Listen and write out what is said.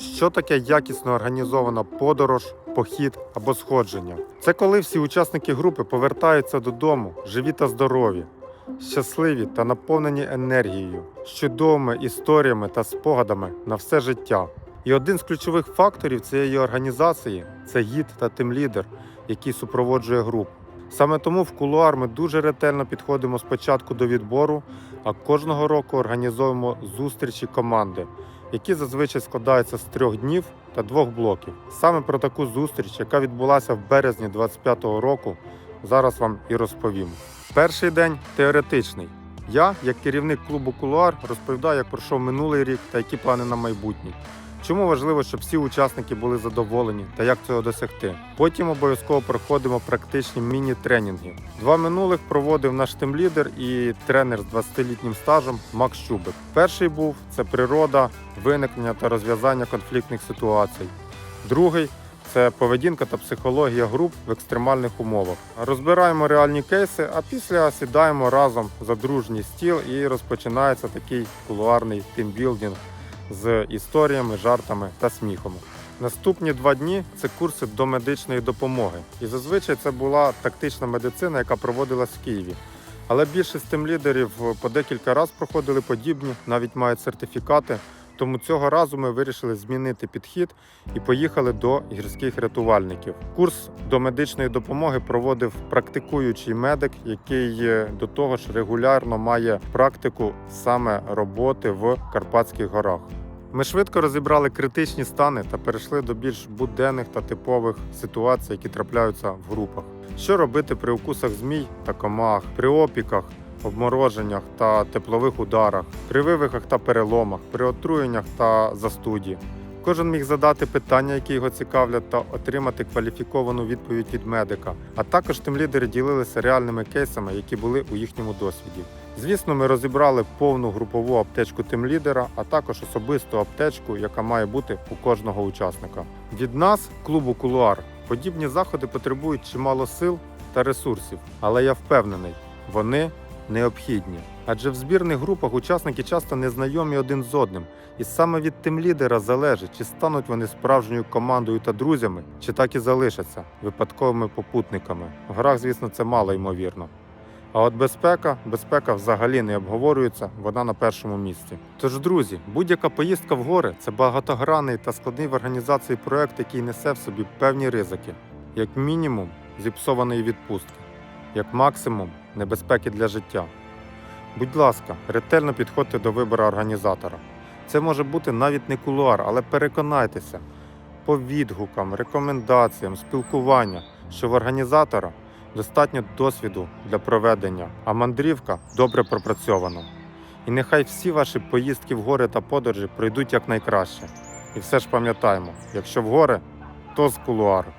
Що таке якісно організована подорож, похід або сходження? Це коли всі учасники групи повертаються додому, живі та здорові, щасливі та наповнені енергією, чудовими історіями та спогадами на все життя. І один з ключових факторів цієї організації це гід та тимлідер, який супроводжує групу. Саме тому в кулуар ми дуже ретельно підходимо спочатку до відбору, а кожного року організовуємо зустрічі команди, які зазвичай складаються з трьох днів та двох блоків. Саме про таку зустріч, яка відбулася в березні 25-го року, зараз вам і розповім. Перший день теоретичний. Я, як керівник клубу Кулуар, розповідаю, як пройшов минулий рік та які плани на майбутнє. Чому важливо, щоб всі учасники були задоволені та як цього досягти? Потім обов'язково проходимо практичні міні-тренінги. Два минулих проводив наш тимлідер і тренер з 20-літнім стажем Макс Чубик. Перший був це природа, виникнення та розв'язання конфліктних ситуацій. Другий це поведінка та психологія груп в екстремальних умовах. Розбираємо реальні кейси, а після сідаємо разом за дружній стіл і розпочинається такий кулуарний тимбілдинг з історіями, жартами та сміхом. Наступні два дні це курси до медичної допомоги. І зазвичай це була тактична медицина, яка проводилась в Києві. Але більшість тим лідерів по декілька разів проходили подібні, навіть мають сертифікати. Тому цього разу ми вирішили змінити підхід і поїхали до гірських рятувальників. Курс до медичної допомоги проводив практикуючий медик, який е, до того ж регулярно має практику саме роботи в Карпатських горах. Ми швидко розібрали критичні стани та перейшли до більш буденних та типових ситуацій, які трапляються в групах. Що робити при укусах змій та комах, при опіках, обмороженнях та теплових ударах, при вивихах та переломах, при отруєннях та застуді. Кожен міг задати питання, які його цікавлять, та отримати кваліфіковану відповідь від медика. А також тим лідери ділилися реальними кейсами, які були у їхньому досвіді. Звісно, ми розібрали повну групову аптечку тим лідера, а також особисту аптечку, яка має бути у кожного учасника. Від нас, клубу Кулуар, подібні заходи потребують чимало сил та ресурсів, але я впевнений, вони необхідні. Адже в збірних групах учасники часто не знайомі один з одним, і саме від тимлідера залежить, чи стануть вони справжньою командою та друзями, чи так і залишаться випадковими попутниками. В грах, звісно, це мало ймовірно. А от безпека, безпека взагалі не обговорюється, вона на першому місці. Тож, друзі, будь-яка поїздка в гори це багатогранний та складний в організації проект, який несе в собі певні ризики, як мінімум зіпсованої відпустки, як максимум небезпеки для життя. Будь ласка, ретельно підходьте до вибору організатора. Це може бути навіть не кулуар, але переконайтеся по відгукам, рекомендаціям, спілкування, що в організатора достатньо досвіду для проведення, а мандрівка добре пропрацьована. І нехай всі ваші поїздки в гори та подорожі пройдуть якнайкраще. І все ж пам'ятаємо, якщо в гори, то з кулуару.